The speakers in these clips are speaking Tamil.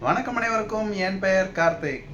வணக்கம் அனைவருக்கும். என் பெயர் கார்த்திக்.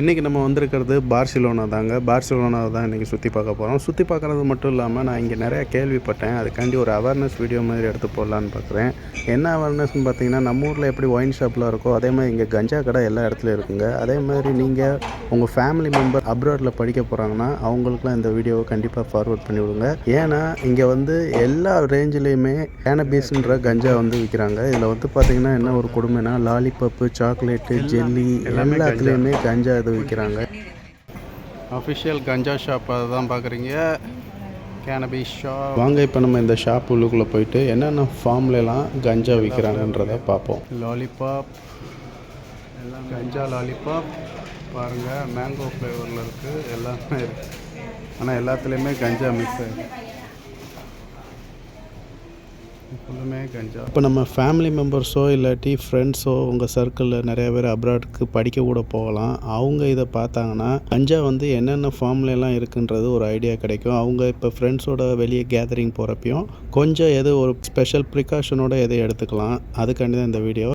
இன்றைக்கி நம்ம வந்திருக்கிறது பார்சிலோனா தாங்க. பார்சிலோனா தான் இன்றைக்கி சுற்றி பார்க்க போகிறோம் சுற்றி பார்க்குறது மட்டும் இல்லாமல் நான் இங்கே நிறையா கேள்விப்பட்டேன். அதுக்காண்டி ஒரு அவேர்னஸ் வீடியோ மாதிரி எடுத்து போடலான்னு பார்க்குறேன் என்ன அவேர்னஸ்னு பார்த்தீங்கன்னா நம்ம ஊரில் எப்படி ஒயின் ஷாப்லாம் இருக்கோ அதே மாதிரி இங்கே கஞ்சா கடை எல்லா இடத்துலையும் இருக்குங்க. அதே மாதிரி நீங்கள் உங்கள் ஃபேமிலி மெம்பர் அப்ராடில் படிக்க போகிறாங்கன்னா அவங்களுக்குலாம் இந்த வீடியோவை கண்டிப்பாக ஃபார்வர்ட் பண்ணி விடுங்க. ஏன்னா இங்கே வந்து எல்லா ரேஞ்சிலையுமே கேனபீஸ்ன்ற கஞ்சா வந்து விற்கிறாங்க இதில் வந்து பார்த்தீங்கன்னா என்ன ஒரு கொடுமைனா லாலிபப்பு சாக்லேட்டு ஜெல்லி எல்லாத்துலேயுமே கஞ்சா இது விற்கிறாங்க. அஃபிஷியல் கஞ்சா ஷாப் அதை தான் பார்க்குறீங்க. கேனபீஸ் ஷாப் வாங்க இப்போ நம்ம இந்த ஷாப் உள்ளுக்குள்ளே போயிட்டு என்னென்ன ஃபார்ம்லலாம் கஞ்சா விற்கிறாங்கன்றதை பார்ப்போம். லாலிபாப் எல்லாம் கஞ்சா லாலிபாப் பாருங்கள் மேங்கோ ஃப்ளேவரில் இருக்குது எல்லாமே இருக்குது ஆனால் எல்லாத்துலேயுமே கஞ்சா மிக்ஸ் ஆகிருக்கு ஃபுல்லுமே கஞ்சா. இப்போ நம்ம ஃபேமிலி மெம்பர்ஸோ இல்லாட்டி ஃப்ரெண்ட்ஸோ உங்கள் சர்க்கிளில் நிறைய பேர் அப்ராடுக்கு படிக்க கூட போகலாம். அவங்க இதை பார்த்தாங்கன்னா கஞ்சா வந்து என்னென்ன ஃபார்ம்ல எல்லாம் இருக்குன்றது ஒரு ஐடியா கிடைக்கும். அவங்க இப்போ ஃப்ரெண்ட்ஸோட வெளியே கேதரிங் போகிறப்பையும் கொஞ்சம் எது ஒரு ஸ்பெஷல் ப்ரிகாஷனோட எதை எடுத்துக்கலாம். அதுக்காண்டி தான் இந்த வீடியோ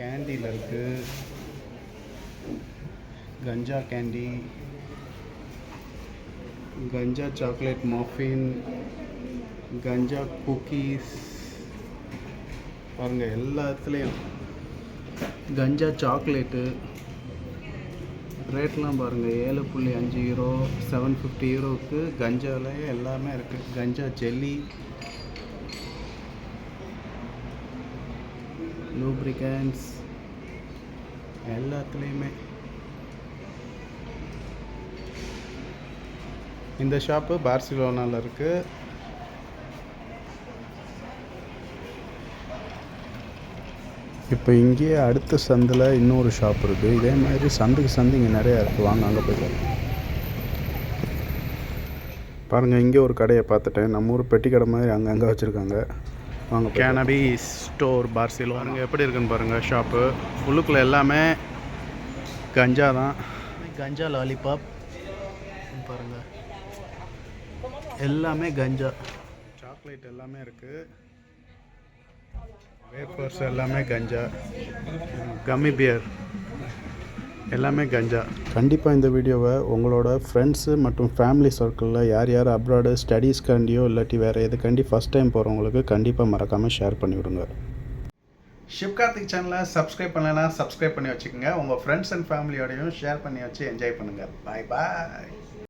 கேண்டியில் இருக்குது கஞ்சா கேண்டி கஞ்சா சாக்லேட் மஃபின் கஞ்சா குக்கீஸ் பாருங்கள் எல்லாத்துலேயும். கஞ்சா சாக்லேட்டு. ரேட்லாம் பாருங்கள் ஏழு புள்ளி அஞ்சு ஹீரோ செவன் ஃபிஃப்டி ஹீரோவுக்கு கஞ்சாலேயே எல்லாமே இருக்குது கஞ்சா ஜெல்லி. லூப்ரிகன்ஸ் எல்லாத்துலேயுமே. இந்த ஷாப்பு பார்சிலோனாவில் இருக்குது இப்போ இங்கேயே அடுத்த சந்தில் இன்னொரு ஷாப் இருக்குது இதே மாதிரி சந்துக்கு சந்து இங்கே நிறையா இருக்குது வாங்க அங்கே போய் பார்க்கலாம். பாருங்கள் இங்கே ஒரு கடையை பார்த்துட்டேன். நம்ம ஊர் பெட்டி கடை மாதிரி அங்கங்கே வச்சுருக்காங்க. வாங்க கேனபி ஸ்டோர் பார்சிலோ பாருங்கள் எப்படி இருக்குன்னு பாருங்கள் ஷாப்பு உள்ளுக்குள்ளே எல்லாமே கஞ்சா தான். கஞ்சா லாலிபாப் பாருங்கள் எல்லாமே கஞ்சா. சாக்லேட் எல்லாமே இருக்குது வேஃபர்ஸ் எல்லாமே கஞ்சா கம்மி பியர் எல்லாமே கஞ்சா கண்டிப்பாக இந்த வீடியோவை உங்களோட ஃப்ரெண்ட்ஸு மற்றும் ஃபேமிலி சர்க்கிளில் யார் யார் அப்ராடு ஸ்டடீஸ்க்காண்டியோ இல்லாட்டி வேறு எதுக்காண்டி ஃபஸ்ட் டைம் போகிறவங்களுக்கு கண்டிப்பாக மறக்காமல் ஷேர் பண்ணி விடுங்க ஷிப் கார்த்திக் சேனலை சப்ஸ்கிரைப் பண்ணலைன்னா சப்ஸ்கிரைப் பண்ணி வச்சுக்கோங்க. உங்கள் ஃப்ரெண்ட்ஸ் அண்ட் ஃபேமிலியோடையும் ஷேர் பண்ணி வச்சு என்ஜாய் பண்ணுங்கள் பாய் பாய்